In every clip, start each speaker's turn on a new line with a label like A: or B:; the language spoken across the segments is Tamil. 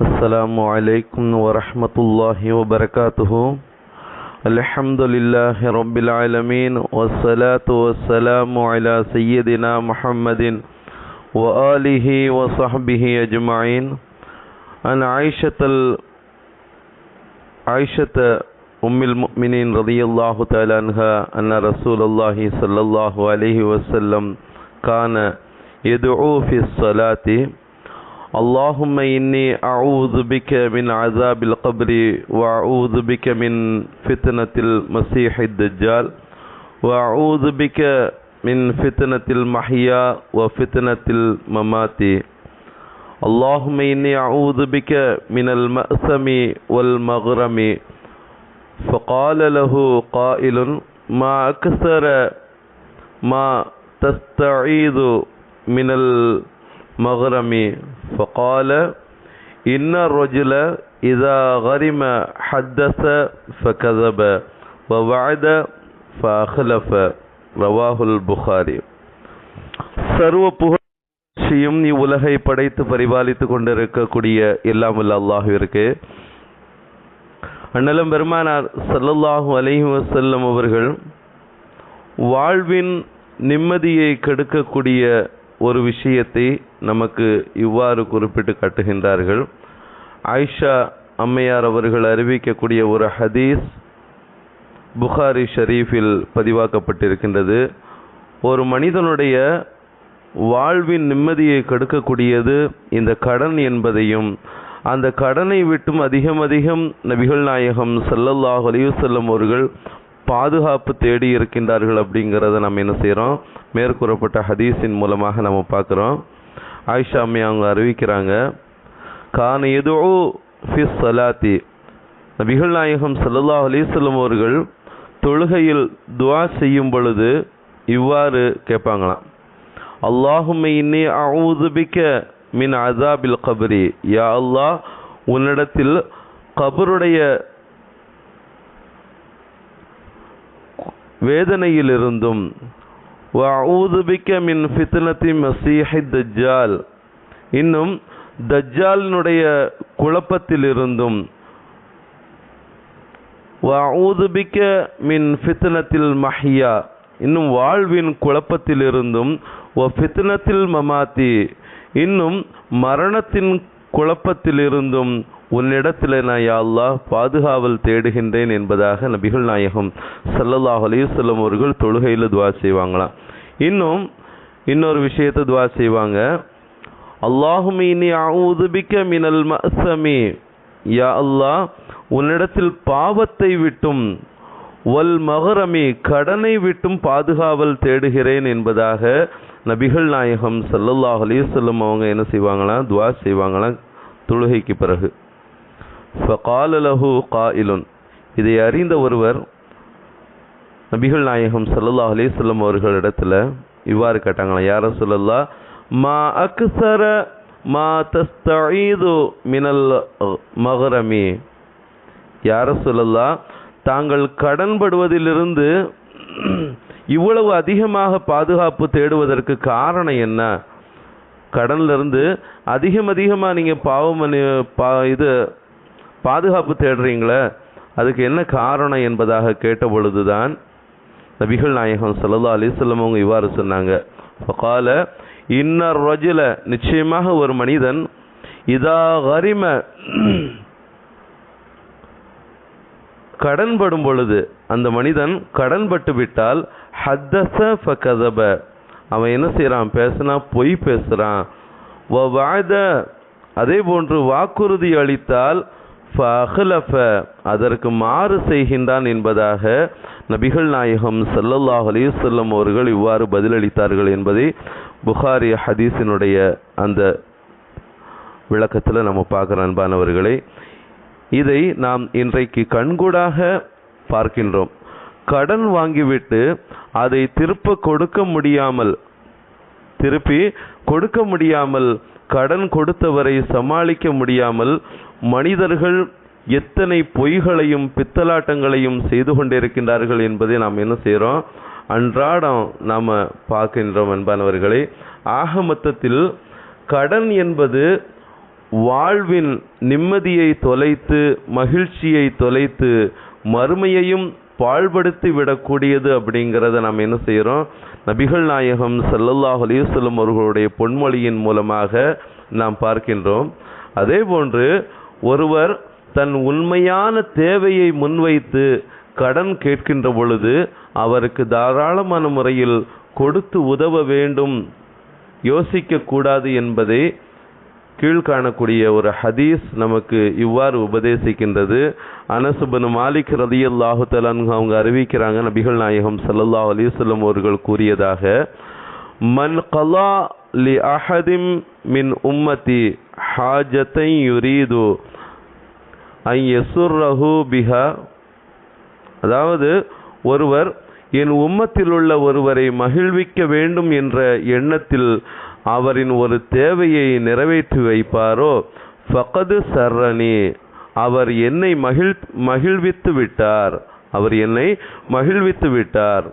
A: السلام عليكم ورحمة الله وبركاته. الحمد لله رب العالمين والصلاة والسلام على سيدنا محمد وآله وصحبه أجمعين. عن عائشة ال... عائشة أم المؤمنين رضي الله تعالى عنها أن رسول الله صلى الله عليه وسلم كان يدعو في الصلاة. اللهم إني أعوذ بك من عذاب القبر وأعوذ بك من فتنة المسيح الدجال وأعوذ بك من فتنة المحيا وفتنة الممات. اللهم إني أعوذ بك من المأثم والمغرم. فقال له قائل ما أكثر ما تستعيذ من المغرم فقال إن الرجل إذا غرم حدث فكذب ووعد فأخلف رواه البخاري சர்வ புகழ்ச்சியும் நீ உலகை படைத்து பரிபாலித்து கொண்டிருக்கக்கூடிய எல்லாம் வல்ல அல்லாஹுவிற்கு அண்ணலம் பெருமானார் சல்லல்லாஹு அலைஹி வஸல்லம் அவர்கள் வாழ்வின் நிம்மதியை கெடுக்கக்கூடிய ஒரு விஷயத்தை நமக்கு இவ்வாறு குறிப்பிட்டு காட்டுகின்றார்கள். ஆயிஷா அம்மையார் அவர்கள் அறிவிக்கக்கூடிய ஒரு ஹதீஸ் புகாரி ஷரீஃபில் பதிவாக்கப்பட்டிருக்கின்றது. ஒரு மனிதனுடைய வாழ்வின் நிம்மதியை கெடுக்கக்கூடியது இந்த கடன் என்பதையும் அந்த கடனை விட்டும் அதிகம் அதிகம் நபிகள் நாயகம் சல்லல்லாஹ் அலிவசல்லம் அவர்கள் பாதுகாப்பு தேடி இருக்கின்றார்கள் அப்படிங்கிறத நம்ம என்ன செய்கிறோம் மேற்கூறப்பட்ட ஹதீஸின் மூலமாக நம்ம பார்க்குறோம். ஆயிஷா அம்மை அவங்க அறிவிக்கிறாங்க கான் எதோ ஃபிஸ் சலாத்தி நபிகள் நாயகம் சல்லல்லாஹ் அலிசல்லம் அவர்கள் தொழுகையில் துவா செய்யும் பொழுது இவ்வாறு கேட்பாங்களாம் அல்லாஹுமை இன்னி அவுதுபிக்க மின் அசாபில் கபரி. யா அல்லாஹ் உன்னிடத்தில் கபருடைய வேதனையிலிருந்தும் வஊதுபிக்க மின் ஃபித்னத்தி மசீஹி தஜ்ஜால். இன்னும் தஜ்ஜாலினுடைய குழப்பத்திலிருந்தும் வஊதுபிக்க மின் ஃபித்னத்தில் மஹியா. இன்னும் வாழ்வின் குழப்பத்திலிருந்தும் ஒ ஃபித்னத்தில் மமாத்தி. இன்னும் மரணத்தின் குழப்பத்திலிருந்தும் உன்னிடத்தில் நான் யா அல்லாஹ் பாதுகாவல் தேடுகின்றேன் என்பதாக நபிகள் நாயகம் சல்லல்லாஹ் அலையுசல்லம் அவர்கள் தொழுகையில் துவா செய்வாங்களாம். இன்னும் இன்னொரு விஷயத்தை துவா செய்வாங்க. அல்லாஹும் இனி அவுதுபிக்க மினல் மசமி யா அல்லாஹ் உன்னிடத்தில் பாவத்தை விட்டும் வல் மகரமி கடனை விட்டும் பாதுகாவல் தேடுகிறேன் என்பதாக நபிகள் நாயகம் சல்லல்லாஹ் அலிசல்லம் அவங்க என்ன செய்வாங்களாம் துவா செய்வாங்களாம் தொழுகைக்கு பிறகு. ஃபகாலலஹு கா காயிலுன். இதை அறிந்த ஒருவர் நபிகள் நாயகம் சல்லல்லாஹ் அலிசல்லம் அவர்களிடத்தில் இவ்வாறு கேட்டாங்களா யார சொல்லல்லா மா அக்சர மா தஸ்தீது மினல் மகரமி யார சொல்லல்லா தாங்கள் கடன்படுவதிலிருந்து இவ்வளவு அதிகமாக பாதுகாப்பு தேடுவதற்கு காரணம் என்ன? கடன்லேருந்து அதிகம் அதிகமாக நீங்கள் பாவம் பா இது பாதுகாப்பு தேடுறீங்களே அதுக்கு என்ன காரணம் என்பதாக கேட்ட பொழுதுதான் நபிகள் நாயகம் சல்லா அலிஸ்லம் அவங்க இவ்வாறு சொன்னாங்க. ஃபகால இன்னர் ரஜில நிச்சயமாக ஒரு மனிதன் இதா கரிம கடன்படும் பொழுது அந்த மனிதன் கடன்பட்டு விட்டால் ஹத்தச ஃபகதப. அவன் என்ன செய்கிறான் பேசுனா பொய் பேசுகிறான் வ வாத அதே போன்று வாக்குறுதி அளித்தால் ஃபஹலஃப அதற்கு மாறு செய்கின்றான் என்பதாக நபிகள் நாயகம் சல்லல்லாஹ் அலிசல்லம் அவர்கள் இவ்வாறு பதிலளித்தார்கள் என்பதை புகாரி ஹதீஸினுடைய அந்த விளக்கத்தில் நம்ம பார்க்குற அன்பானவர்களை. இதை நாம் இன்றைக்கு கண்கூடாக பார்க்கின்றோம். கடன் வாங்கிவிட்டு அதை திருப்ப கொடுக்க முடியாமல் திருப்பி கொடுக்க முடியாமல் கடன் கொடுத்தவரை சமாளிக்க முடியாமல் மனிதர்கள் எத்தனை பொய்களையும் பித்தலாட்டங்களையும் செய்து கொண்டிருக்கின்றார்கள் என்பதை நாம் என்ன செய்கிறோம்? அன்றாடம் நாம் பார்க்கின்றோம் அன்பானவர்களே. ஆக மொத்தத்தில் கடன் என்பது வாழ்வின் நிம்மதியை தொலைத்து மகிழ்ச்சியை தொலைத்து மறுமையையும் பாழ்படுத்தி விடக்கூடியது அப்படிங்கிறத நாம் என்ன செய்கிறோம்? நபிகள் நாயகம் ஸல்லல்லாஹு அலிவசல்லம் அவர்களுடைய பொன்மொழியின் மூலமாக நாம் பார்க்கின்றோம். அதே போன்று ஒருவர் தன் உண்மையான தேவையை முன்வைத்து கடன் கேட்கின்ற பொழுது அவருக்கு தாராளமான முறையில் கொடுத்து உதவ வேண்டும் யோசிக்க கூடாது என்பதை கீழ்காணக்கூடிய ஒரு ஹதீஸ் நமக்கு இவ்வாறு உபதேசிக்கின்றது. அனசுபனு மாலிக் ரதியல்லாஹு தலான்கு அவங்க அறிவிக்கிறாங்க நபிகள் நாயகம் சல்லல்லா அலிசல்லம் அவர்கள் கூறியதாக மன் கலா லி அஹதிம் மின் உம்மதி ஹாஜத்தை யுரீது ஐ யசுர்ரஹு பிஹா. அதாவது ஒருவர் என் உம்மத்தில் உள்ள ஒருவரை மகிழ்விக்க வேண்டும் என்ற எண்ணத்தில் அவரின் ஒரு தேவையை நிறைவேற்றி வைப்பாரோ? ஃபகது சரணி அவர் என்னை மகிழ் மகிழ்வித்து விட்டார். அவர் என்னை மகிழ்வித்து விட்டார்.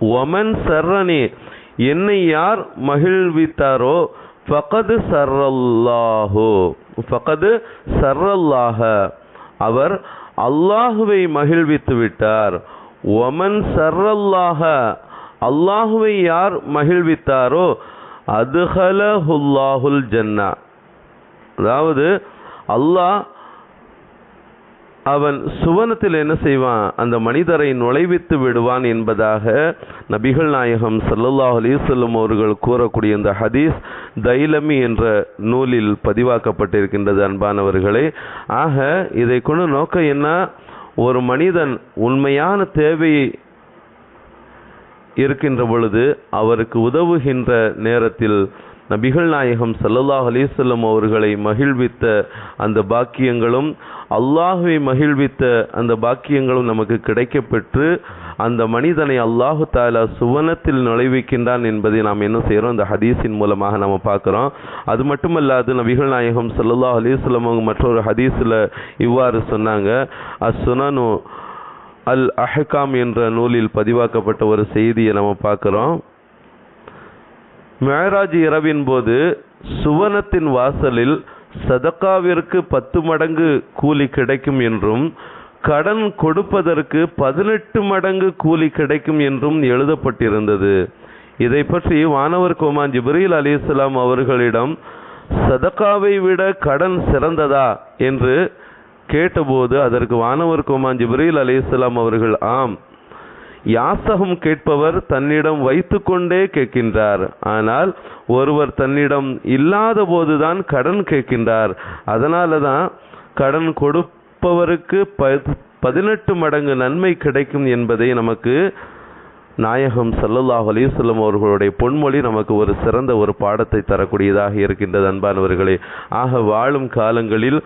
A: ஒமன் சரணி என்னை யார் மகிழ்வித்தாரோ? ஃபகது சர்ரல்லாஹோ. ஃபகது சர்ரல்லாஹ. அவர் அல்லாஹுவை மகிழ்வித்து விட்டார். ஒமன் சர்ரல்லாஹ. அல்லாஹுவை யார் மகிழ்வித்தாரோ? அதுஹலஹுல்லாஹுல் ஜன்னா. அதாவது அல்லாஹ் அவன் சுவனத்தில் என்ன செய்வான்? அந்த மனிதரை நுழைவித்து விடுவான் என்பதாக நபிகள் நாயகம் சல்லல்லாஹ் அலிசல்லம் அவர்கள் கூறக்கூடிய இந்த ஹதீஸ் தைலமி என்ற நூலில் பதிவாக்கப்பட்டிருக்கின்றது அன்பானவர்களே. ஆக இதை கொண்டு நோக்க என்ன? ஒரு மனிதன் உண்மையான தேவையை இருக்கின்ற பொழுது அவருக்கு உதவுகின்ற நேரத்தில் நபிகள் நாயகம் சல்லல்லாஹ் அலிசல்லம் அவர்களை மகிழ்வித்த அந்த பாக்கியங்களும் அல்லாஹுவை மகிழ்வித்த அந்த பாக்கியங்களும் நமக்கு கிடைக்கப்பெற்று அந்த மனிதனை அல்லாஹு தாலா சுவனத்தில் நுழைவிக்கின்றான் என்பதை நாம் என்ன செய்கிறோம்? இந்த ஹதீஸின் மூலமாக நம்ம பார்க்குறோம். அது மட்டுமல்லாது நபிகள் நாயகம் சல்லல்லாஹ் அலைஹி அவங்க மற்றொரு ஹதீஸில் இவ்வாறு சொன்னாங்க அசுனனு அல் அஹ்காம் என்ற நூலில் பதிவாக்கப்பட்ட ஒரு செய்தியை நம்ம பார்க்குறோம். மேராஜ் இரவின் போது சுவனத்தின் வாசலில் சதக்காவிற்கு பத்து மடங்கு கூலி கிடைக்கும் என்றும் கடன் கொடுப்பதற்கு பதினெட்டு மடங்கு கூலி கிடைக்கும் என்றும் எழுதப்பட்டிருந்தது. இதை பற்றி வானவர் கோமான் ஜிப்ரீல் அலிஸ்லாம் அவர்களிடம் சதக்காவை விட கடன் சிறந்ததா? என்று கேட்டபோது அதற்கு வானவர் கோமான் ஜிப்ரீல் அலிஸ்லாம் அவர்கள் ஆம் யாசகம் கேட்பவர் தன்னிடம் வைத்துக்கொண்டே கேட்கின்றார். ஆனால் ஒருவர் தன்னிடம் இல்லாத போதுதான் கடன் கேட்கின்றார். அதனால தான் கடன் கொடுப்பவருக்கு பதினெட்டு மடங்கு நன்மை கிடைக்கும் என்பதை நமக்கு நாயகம் சல்லல்லாஹ் அலிசல்லம் அவர்களுடைய பொன்மொழி நமக்கு ஒரு சிறந்த ஒரு பாடத்தை தரக்கூடியதாக இருக்கின்றது அன்பானவர்களே. ஆக வாழும் காலங்களில்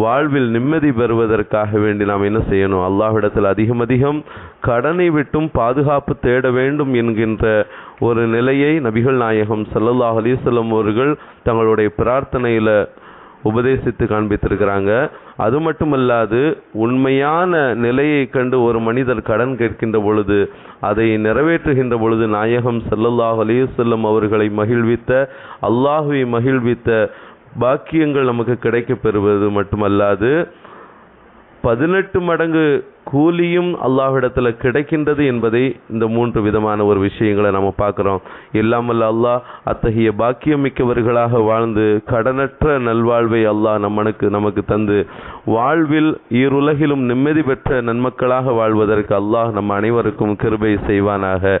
A: வாழ்வில் நிம்மதி பெறுவதற்காக வேண்டி நாம் என்ன செய்யணும்? அல்லாஹ்விடத்தில் அதிகம் அதிகம் கடனை விட்டும் பாதுகாப்பு தேட வேண்டும் என்கின்ற ஒரு நிலையை நபிகள் நாயகம் சல்லல்லாஹ் அலிசல்லம் அவர்கள் தங்களுடைய பிரார்த்தனையில் உபதேசித்து காண்பித்திருக்கிறாங்க. அது மட்டுமல்லாது உண்மையான நிலையை கண்டு ஒரு மனிதர் கடன் கேட்கின்ற பொழுது அதை நிறைவேற்றுகின்ற பொழுது நாயகம் சல்லல்லாஹ் அலிசல்லம் அவர்களை மகிழ்வித்த அல்லாஹுவை மகிழ்வித்த பாக்கியங்கள் நமக்கு கிடைக்க பெறுவது மட்டுமல்லாது பதினெட்டு மடங்கு கூலியும் அல்லாஹ்விடத்தில் கிடைக்கின்றது என்பதை இந்த மூன்று விதமான ஒரு விஷயங்களை நம்ம பார்க்குறோம். இல்லாமல் அல்லாஹ் அத்தகைய பாக்கியம் மிக்கவர்களாக வாழ்ந்து கடனற்ற நல்வாழ்வை அல்லாஹ் நம்மனுக்கு நமக்கு தந்து வாழ்வில் ஈருலகிலும் நிம்மதி பெற்ற நன்மக்களாக வாழ்வதற்கு அல்லாஹ் நம் அனைவருக்கும் கிருபை செய்வானாக.